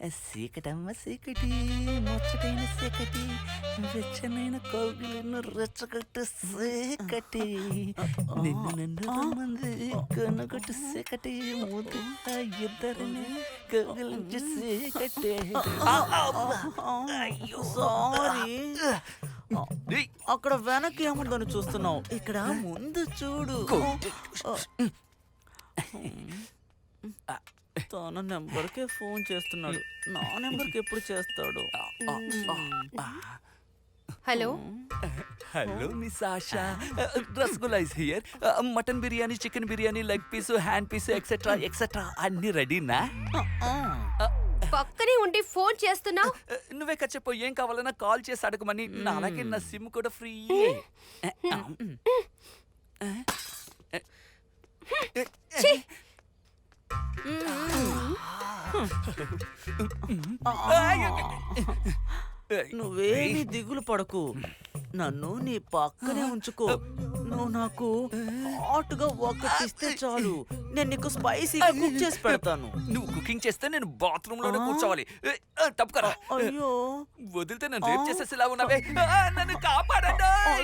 సీకటమ్మ సీకటి ముచ్చటైన సీకటి వెచ్చనైన కౌగిలిను రెచ్చగొట్టు సీకటి నిన్ను నన్ను రమ్మంది కనుగొట్టు సీకటి ముద్దు ఇద్దరిని కౌగిలించి సీకటి సారీ అక్కడ వెనక్కి ఏముందని చూస్తున్నావు? ఇక్కడ ముందు చూడు. తన నెంబర్కే ఫోన్ చేస్తున్నాడు. నా నెంబర్కి ఎప్పుడు చేస్తాడు? Hello? Hello miss Asha rasgulla is here. Mutton biryani chicken biryani leg piece hand piece etcetera etcetera అన్ని రెడీనా? పక్కనే ఉండి ఫోన్ చేస్తున్నావు? నువ్వే చెప్పు ఏం కావాలన్నా కాల్ చేసి అడగమని. నా అలాగే నా సిమ్ కూడా ఫ్రీ. నువ్వేమి దిగులు పడకు. నన్ను నీ పక్కనే ఉంచుకో. నువ్వు నాకు హాట్గా ఒక్కటిస్తే చాలు. నేను నీకు స్పైసీగా కుక్ చేసి పెడతాను. నువ్వు కుకింగ్ చేస్తే నేను బాత్రూమ్లోనే కూర్చోవాలి. తప్పుకరా. అయ్యో. వదిలితే నన్ను రేప్ చేసేసేలా ఉన్నావే ఆ, నన్ను కాపాడండి.